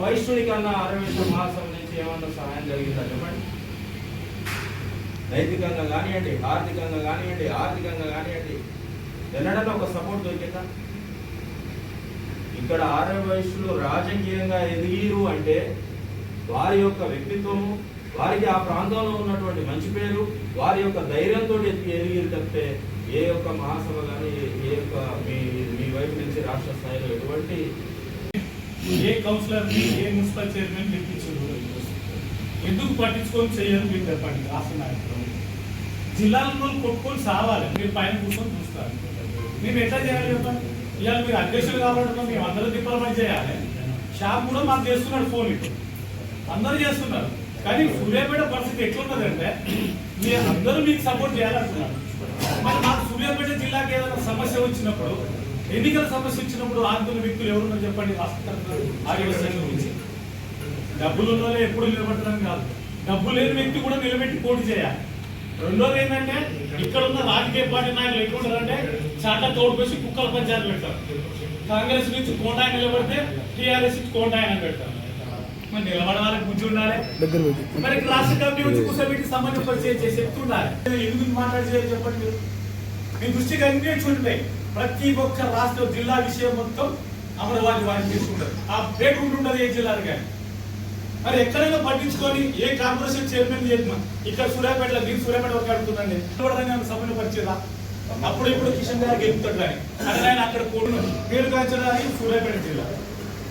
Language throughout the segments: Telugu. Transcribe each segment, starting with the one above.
వైశ్యుడి కన్నా అరవింద మహాసభ నుంచి ఏమన్నా సహాయం జరిగిందా చెప్పండి. నైతికంగా కానివ్వండి ఆర్థికంగా కానివ్వండి ఆర్థికంగా కానివ్వండి ఎన్నడన్నా ఒక సపోర్ట్ దొరికిందా? ఇక్కడ ఆరవ వయసులో రాజకీయంగా ఎదిగిరు అంటే వారి యొక్క వ్యక్తిత్వము వారికి ఆ ప్రాంతంలో ఉన్నటువంటి మంచి పేరు వారి యొక్క ధైర్యంతో ఎదిగిరు తప్పితే ఏ యొక్క మహాసభ కానీ ఏ యొక్క మీ మీ వైపు నుంచి రాష్ట్ర స్థాయిలో ఎటువంటి ఏ కౌన్సిలర్ ఏ మున్సిపల్ చైర్మన్ పిలిపించారు? ఎందుకు పట్టించుకొని చేయరు మీరు చెప్పండి రాష్ట్ర నాయకులు. జిల్లాలో కొట్టుకొని సావాలి. మీరు పైన కూర్చొని చూస్తారు. మీరు ఎట్లా చేయాలి చెప్పండి ఇవాళ మీరు అధ్యక్షులు కాబట్టి మేము అందరూ డిప్లొమెంట్ చేయాలి. షాప్ కూడా మాకు చేస్తున్నాడు ఫోన్ ఇప్పుడు. అందరూ చేస్తున్నారు. కానీ సూర్యాపేట పరిస్థితి ఎట్లున్నదంటే మీరు అందరూ మీకు సపోర్ట్ చేయాలంటున్నారు. మరి మాకు సూర్యాపేట జిల్లాకి ఏదైనా సమస్య వచ్చినప్పుడు ఎన్నికల సమస్య వచ్చినప్పుడు ఆందోళన వ్యక్తులు ఎవరున్నారు చెప్పండి? రాష్ట్ర గురించి. డబ్బులు ఉన్నోళ్ళే ఎప్పుడు నిలబెట్టడం కాదు. డబ్బు లేని వ్యక్తి కూడా నిలబెట్టి పోటీ చేయాలి. రెండోది ఏంటంటే ఇక్కడ ఉన్న రాజకీయ పార్టీ నాయకులు ఎట్లుంటారంటే చాట తోడుకొచ్చి కుక్కల పంచాయతీ పెడతారు. కాంగ్రెస్ నుంచి కోటాయి నిలబడితే టీఆర్ఎస్ నుంచి కోటాయి అని పెడతారు. మరి బుద్ధి ఉండాలి. మరి రాష్ట్ర కమిటీ వచ్చి కూర్చోబెట్టి సంబంధం పరిచయం చేసి చెప్తుండాలి ఎందుకు మాట్లాడి చెప్పండి మీ దృష్టికి అన్ని చూడండి ప్రతి ఒక్క రాష్ట్ర జిల్లా విషయం మొత్తం అమరవాది వారికి తీసుకుంటారు ఆ పేరు ఉంటుండదు ఏ జిల్లాలు కానీ. మరి ఎక్కడైనా పట్టించుకొని ఏ కార్పొరేషన్ చైర్మన్ చేద్దాం ఇక్కడ సూర్యాపేటలో మీరు సూర్యాపేట వరకు అడుగుతుందండి చూడడానికి సమన్వయ పరిచయరా అప్పుడు ఇప్పుడు కిషన్ గారికి గెలుపుతాడు కానీ. అక్కడ ఆయన అక్కడ కూడిన పేరు కాల్చడానికి సూర్యాపేట జిల్లా.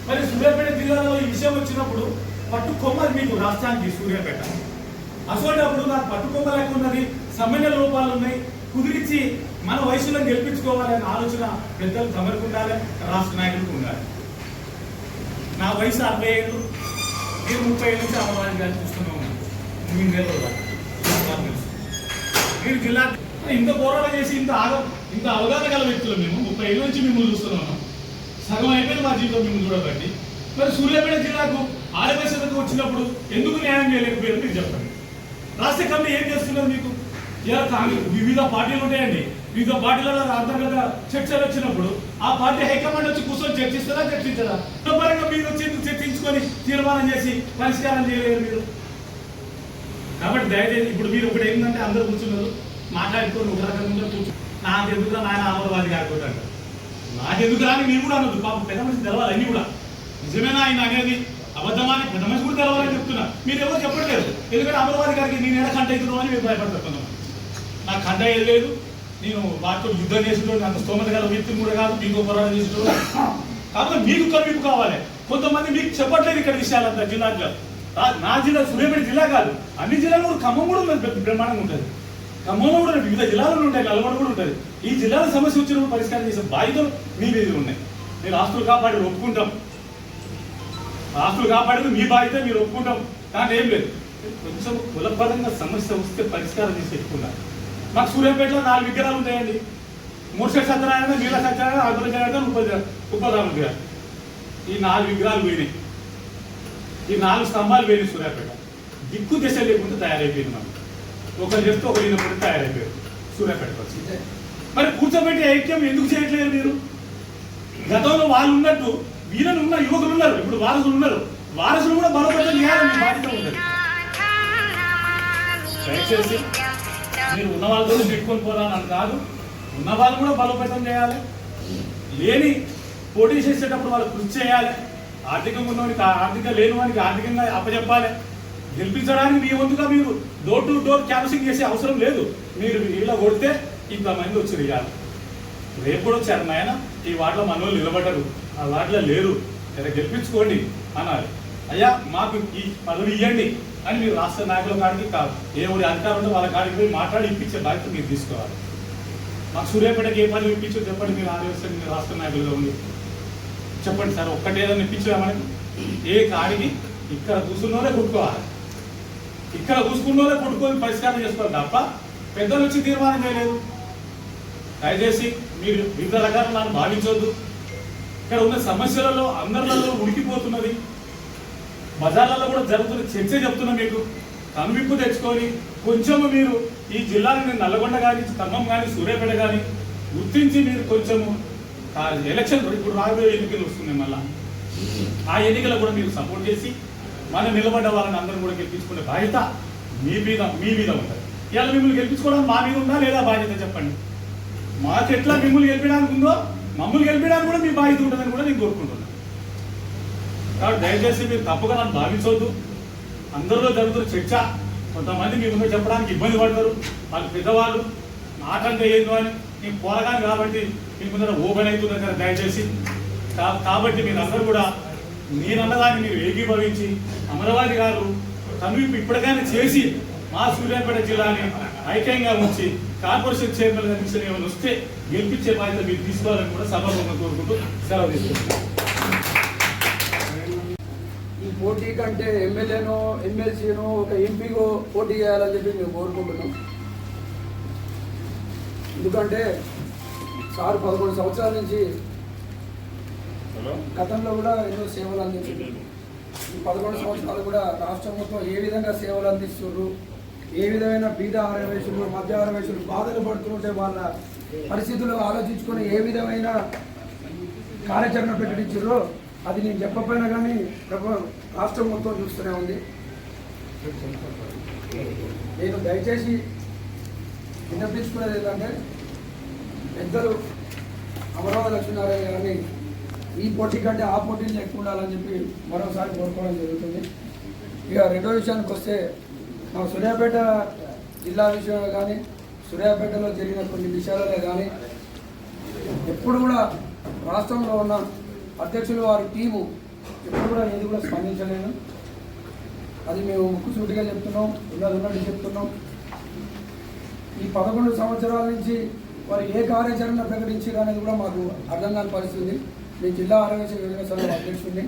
మరి సూర్యాపేట జిల్లాలో ఈ విషయం వచ్చినప్పుడు పట్టుకొమ్మలు మీకు రాష్ట్రానికి సూర్యాపేట. అసోటప్పుడు నాకు పట్టు కొమ్మలు ఎక్కువ ఉన్నది సమన్వయ లోపాలు ఉన్నాయి కుదిరించి మన వయసులో గెలిపించుకోవాలనే ఆలోచన పెద్దలు తమరికి ఉండాలి రాష్ట్ర నాయకులకు ఉండాలి. నా వయసు అరవై ఏళ్ళు నేను ముప్పై ఏళ్ళ నుంచి అమ్మవారి గారిని చూస్తూనే ఉన్నాను తెలుసు. మీరు జిల్లా ఇంత పోరాటం చేసి ఇంత ఆగ ఇంత అవగాహన గల వ్యక్తులు మేము ముప్పై ఏళ్ళ నుంచి మిమ్మల్ని చూస్తున్నాము సగం అయిపోయింది మా జీవితం మిమ్మల్ని చూడబట్టి. మరి సూర్యాపేట జిల్లాకు ఆదివాసీలకు వచ్చినప్పుడు ఎందుకు న్యాయం చేయలేకపోయారు మీరు చెప్పండి. రాష్ట్ర కమిటీ ఏం చేస్తున్నారు మీకు? ఇలా వివిధ పార్టీలు ఉంటాయండి. వివిధ పార్టీలలో అంతర్గత చర్చలు వచ్చినప్పుడు ఆ పార్టీ హైకమాండ్ వచ్చి కూర్చొని చర్చిస్తారా చర్చించదా పరంగా మీరు వచ్చి చర్చించుకొని తీర్మానం చేసి పరిష్కారం చేయలేరు మీరు. కాబట్టి దయచేసి ఇప్పుడు మీరు ఇప్పుడు ఏంటంటే అందరూ కూర్చున్నారు. మాట్లాడుకొని ఒక రకంగా కూర్చో. నాకు ఎందుకు నాయన అమరవాది కాకుండా నాకు ఎందుకు రాని మీరు కూడా అనొద్దు. పాపం పెద్ద మనిషి తెలవాలి అన్ని కూడా. నిజమేనా ఆయన అనేది అబద్ధమాని పెద్ద మనిషి కూడా తెలవాలని చెప్తున్నా. మీరు ఎవరు చెప్పట్లేదు. ఎందుకంటే అమరవాది గారికి నేను ఎలా కంటే అవుతున్నావు అని మీరు భయపడతారు నాకు కంట ఏది లేదు. నేను వాటితో యుద్ధం చేసేటోడు అంత స్తోమత గల వ్యక్తిని కూడా కాదు మీకు పోరాటం చేసేటోడు. కాబట్టి మీకు కనువిప్పు కావాలి. కొంతమంది మీకు చెప్పట్లేదు ఇక్కడ విషయాలంతా జిల్లాలో నా జిల్లా సూర్యాపేట జిల్లా కాదు. అన్ని జిల్లాలు కూడా ఖమ్మం కూడా ఉంది బ్రహ్మాండంగా ఉంటుంది. ఖమ్మంలో కూడా వివిధ జిల్లాలు ఉంటాయి నల్గొండ కూడా ఉంటుంది. ఈ జిల్లాల సమస్య వచ్చినప్పుడు పరిష్కారం చేసే బాధ్యతలు మీ మీద ఉన్నాయి. మీరు ఆస్తులు కాపాడి ఒప్పుకుంటాం. ఆస్తులు కాపాడేది మీ బాధ్యత మీరు ఒప్పుకుంటాం. కానీ ఏం లేదు. కొంచెం కులపరంగా సమస్య వస్తే పరిష్కారం చేసి పెట్టుకున్నారు మాకు సూర్యాపేటలో నాలుగు విగ్రహాలు ఉంటాయండి మూడు సత్యనారాయణ నీల సత్యనారాయణ జనార్దన్ ఉప ఉపరాముడు గారు ఈ నాలుగు విగ్రహాలు పోయినాయి. ఈ నాలుగు స్తంభాలు పోయినాయి సూర్యాపేట. దిక్కు దిశ లేకుండా తయారైపోయింది మనం ఒకరు చెప్తే ఒకరు ఈయనప్పుడు తయారైపోయారు సూర్యాపేట వచ్చి. మరి కూర్చోబెట్టి ఐక్యం ఎందుకు చేయట్లేదు మీరు? గతంలో వాళ్ళు ఉన్నట్టు వీళ్ళని ఉన్న యువకులు ఉన్నారు. ఇప్పుడు వారసులు ఉన్నారు. వారసులు కూడా బలపడడం చేయాలని బాధ్యత ఉంటుంది దయచేసి మీరు ఉన్న వాళ్ళతో పెట్టుకొని అని కాదు. ఉన్న వాళ్ళు కూడా బలోపేతం చేయాలి. లేని పోటీ చేసేటప్పుడు వాళ్ళు కృషి చేయాలి. ఆర్థికంగా ఉన్నవానికి ఆర్థిక లేని వానికి ఆర్థికంగా అప్పచెప్పాలి. గెలిపించడానికి మీ వంతుగా మీరు డోర్ టు డోర్ క్యాంపసింగ్ చేసే అవసరం లేదు. మీరు ఇలా కొడితే ఇంతమంది వచ్చి ఇవ్వాలి రేపు కూడా వచ్చారు నాయన. ఈ వార్డులో మన వాళ్ళు నిలబడ్డరు. ఆ వార్డులో లేరు. ఇలా గెలిపించుకోండి అన్నారు. అయ్యా మాకు ఈ పదవి ఇవ్వండి అని మీరు రాష్ట్ర నాయకుల కాడికి కాదు ఏ ఊరి అధికారం ఉంటే వాళ్ళ కాడికి పోయి మాట్లాడి ఇప్పించే బాధ్యత మీరు తీసుకోవాలి. మాకు సూర్యాపేటకి ఏ పని ఇప్పించో చెప్పండి మీరు ఆదివాసీ మీరు రాష్ట్ర నాయకులుగా ఉంది చెప్పండి సార్ ఒక్కటే ఏదైనా ఇప్పించామని ఏ కాడికి ఇక్కడ కూర్చున్నోరే కొట్టుకోవాలి. ఇక్కడ కూసుకున్నోరే కొట్టుకొని పరిష్కారం చేసుకోవాలి తప్ప పెద్దలు వచ్చి తీర్మానం చేయలేదు. దయచేసి మీరు వివిధ రకాల నన్ను భావించవద్దు ఇక్కడ ఉన్న సమస్యలలో అందరిలో ఉడికిపోతున్నది బజార్లలో కూడా జరుగుతున్న చర్చ చెప్తున్నా మీకు. కనువిప్పు తెచ్చుకొని కొంచెము మీరు ఈ జిల్లాని నల్లగొండ కానీ ఖమ్మం కానీ సూర్యాపేట కానీ గుర్తించి మీరు కొంచెము ఎలక్షన్ ఇప్పుడు రాబోయే ఎన్నికలు వస్తున్నాయి మళ్ళా. ఆ ఎన్నికలు కూడా మీరు సపోర్ట్ చేసి మనం నిలబడ్డ వాళ్ళని అందరం కూడా గెలిపించుకునే బాధ్యత మీ మీద మీ మీద ఉంటుంది. ఇవాళ మిమ్మల్ని గెలిపించుకోవడానికి మా మీద ఉందా లేదా బాధ్యత చెప్పండి. మాకు ఎట్లా మిమ్మల్ని గెలిపడానికి ఉందో మమ్మల్ని గెలిపడానికి కూడా మీ బాధ్యత ఉంటుందని కూడా నేను కోరుకుంటున్నాను కాబట్టి దయచేసి మీరు తప్పక నన్ను భావించవద్దు అందరిలో జరుగుతున్న చర్చ కొంతమంది మీ ముందు చెప్పడానికి ఇబ్బంది పడతారు. వాళ్ళు పెద్దవాళ్ళు నాకంటే ఏందో అని నేను పోరగాను కాబట్టి మీ ముందర ఓపెన్ అవుతుందని కదా దయచేసి. కాబట్టి మీరందరూ కూడా నేనన్నదాన్ని మీరు ఏకీభవించి అమరావతి గారు సమీప ఇప్పటికైనా చేసి మా సూర్యాపేట జిల్లాని ఐక్యంగా ఉంచి కార్పొరేషన్ చైర్మన్ కమిషన్ ఏమైనా వస్తే గెలిపించే బాధ్యత మీరు తీసుకోవాలని కూడా సభలో కోరుకుంటూ సెలవు తీసుకుంటున్నాను. పోటీ కంటే ఎమ్మెల్యేనో ఎమ్మెల్సీనో ఒక ఎంపీగో పోటీ చేయాలని చెప్పి మేము కోరుకుంటున్నాం. ఎందుకంటే సార్ పదకొండు సంవత్సరాల నుంచి గతంలో కూడా ఎన్నో సేవలు అందించారు ఈ పదకొండు సంవత్సరాలు కూడా రాష్ట్రం మొత్తం ఏ విధంగా సేవలు అందిస్తున్నారు ఏ విధమైన బీద ఆరవేశులు మధ్య ఆరవేశులు బాధలు పడుతుంటే వాళ్ళ పరిస్థితులు ఆలోచించుకొని ఏ విధమైన కార్యాచరణ ప్రకటించారో అది నేను చెప్పకపోయినా కానీ ప్రభు రాష్ట్రం మొత్తం చూస్తూనే ఉంది. నేను దయచేసి విన్నపించుకునేది ఏంటంటే పెద్దలు అమరావతి లక్ష్మీనారాయణ గారిని ఈ పోటీ కంటే ఆ పోటీలు ఎక్కువ ఉండాలని చెప్పి మరోసారి కోరుకోవడం జరుగుతుంది. ఇక రెండో విషయానికి వస్తే మా సూర్యాపేట జిల్లా విషయంలో కానీ సూర్యాపేటలో జరిగిన కొన్ని విషయాలలో కానీ ఎప్పుడు కూడా రాష్ట్రంలో ఉన్న అధ్యక్షులు వారి టీము ఎప్పుడు కూడా ఏది కూడా స్పందించలేదు. అది మేము ముక్కుసూటిగా చెప్తున్నాం ఇలా ఉన్నట్టు చెప్తున్నాం. ఈ పదకొండు సంవత్సరాల నుంచి వారు ఏ కార్యాచరణ ప్రకటించారు అనేది కూడా మాకు అర్థం కాని పరిస్థితి నేను జిల్లా ఆరవేశ యోజన సంఘం అధ్యక్షుడిని.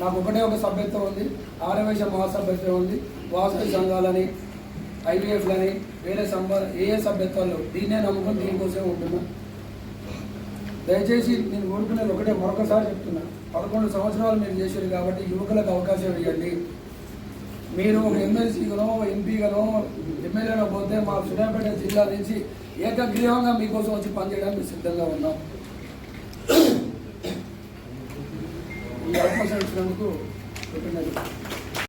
నాకు ఒకటే ఒక సభ్యత్వం ఉంది. ఆరవేశ మహాసభ్యత్వం ఉంది. వాసవి సంఘాలని ఐవీఎఫ్లని వేరే సంబ ఏ ఏ సభ్యత్వాలు దీన్నే నమ్ముకొని దీనికోసమే ఉంటున్నాం. దయచేసి నేను కోరుకునేది ఒకటే మరొకసారి చెప్తున్నా. పదకొండు సంవత్సరాలు మీరు చేశారు కాబట్టి యువకులకు అవకాశం ఇవ్వండి. మీరు ఒక ఎమ్మెల్సీగానో ఎంపీగానో ఎమ్మెల్యేనో పోతే మా సూర్యాపేట జిల్లా నుంచి ఏకగ్రీవంగా మీకోసం వచ్చి పనిచేయడానికి సిద్ధంగా ఉన్నాం. ఈ అవకాశం ఇచ్చినందుకు కృతజ్ఞతలు.